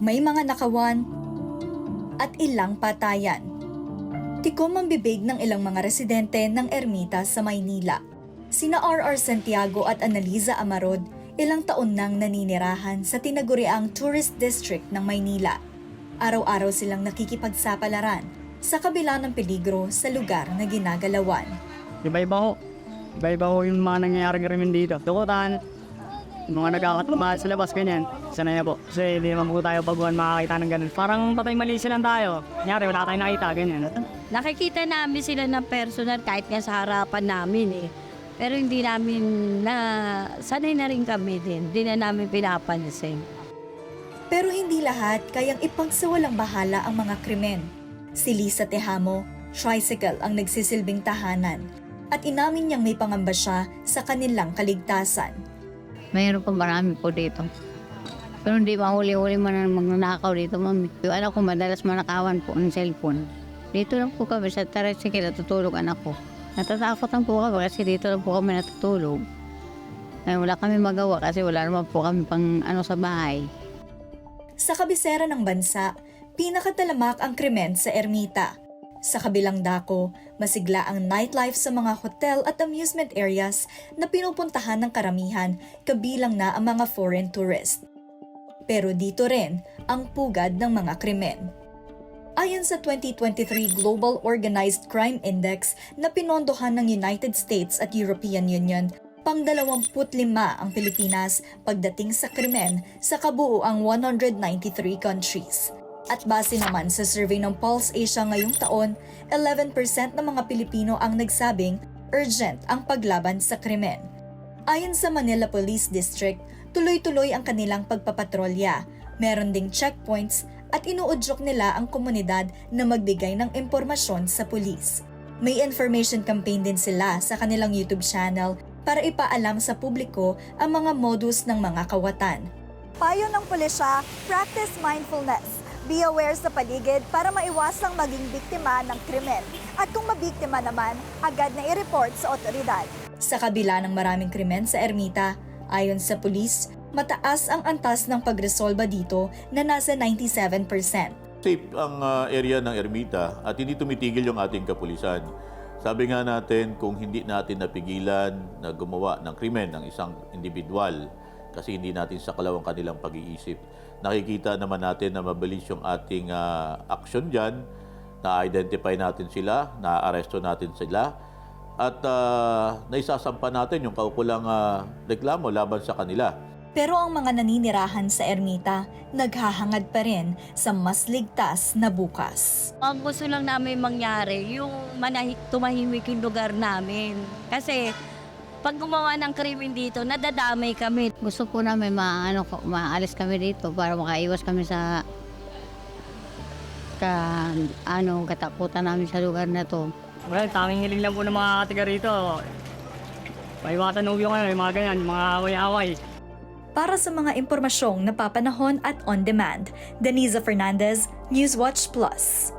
May mga nakawan at ilang patayan. Tikom ang bibig ng ilang mga residente ng ermita sa Maynila. Sina R.R. Santiago at Analiza Amarod ilang taon nang naninirahan sa tinaguriang tourist district ng Maynila. Araw-araw silang nakikipagsapalaran sa kabila ng peligro sa lugar na ginagalawan. Iba-iba ho. Iba-iba ho yung mga nangyayaring krimen dito. Tukutan, mga nagkakatumahan sa labas, ganyan. Sanay na po. Kasi hindi naman po tayo baguhan makakita ng ganun. Parang patay mali lang tayo. Kunyari, wala tayong nakita, ganyan. Nakikita namin sila ng personal kahit nga sa harapan namin eh. Pero hindi namin na sanay na rin kami din. Hindi na namin pinapansin. Pero hindi lahat kayang ipagsawalang bahala ang mga krimen. Si Lisa Tejamo, tricycle ang nagsisilbing tahanan at inamin niyang may pangamba siya sa kanilang kaligtasan. Mayroon pa marami po dito. Pero hindi mahuli-huli man ang magnanakaw dito, mami. Yung anak ko madalas manakawan po ng cellphone. Dito lang po kami sa tricycle natutulog anak ko. Natatakot lang po kami kasi dito lang po kami natutulog. Ay, wala kami magawa kasi wala naman po kami pang ano sa bahay. Sa kabisera ng bansa, pinakatalamak ang krimen sa ermita. Sa kabilang dako, masigla ang nightlife sa mga hotel at amusement areas na pinupuntahan ng karamihan kabilang na ang mga foreign tourist. Pero dito rin ang pugad ng mga krimen. Ayon sa 2023 Global Organized Crime Index na pinondohan ng United States at European Union, pang 25 ang Pilipinas pagdating sa krimen sa kabuuang 193 countries. At base naman sa survey ng Pulse Asia ngayong taon, 11% ng mga Pilipino ang nagsabing urgent ang paglaban sa krimen. Ayon sa Manila Police District, tuloy-tuloy ang kanilang pagpapatrolya. Meron ding checkpoints at inuudyok nila ang komunidad na magbigay ng impormasyon sa pulis. May information campaign din sila sa kanilang YouTube channel para ipaalam sa publiko ang mga modus ng mga kawatan. Payo ng pulisya, practice mindfulness. Be aware sa paligid para maiwasang maging biktima ng krimen. At kung mabiktima naman, agad na i-report sa otoridad. Sa kabila ng maraming krimen sa ermita, ayon sa pulis, mataas ang antas ng pagresolba dito na nasa 97%. Safe ang ah, area ng ermita at hindi tumitigil yung ating kapulisan. Sabi nga natin, kung hindi natin napigilan na gumawa ng krimen ng isang individual, kasi hindi natin sakalaw ang kanilang pag-iisip, nakikita naman natin na mabilis yung ating ah, action dyan, na-identify natin sila, na-aresto natin sila, at ah, naisasampa natin yung kaukulang ah, reklamo laban sa kanila. Pero ang mga naninirahan sa ermita, naghahangad pa rin sa mas ligtas na bukas. Ang gusto lang namin mangyari, yung manahi, tumahimik yung lugar namin. Kasi pag gumawa ng krimen dito, nadadamay kami. Gusto po namin maano, ko- maalis kami dito para makaiwas kami sa ka, ano, katakutan namin sa lugar na to. Well, tanging hiling lang po ng mga katiga rito. Paiwasan ho yung ano, yung mga ganyan, mga away-away. Para sa mga impormasyong napapanahon at on demand, Deniza Fernandez, Newswatch Plus.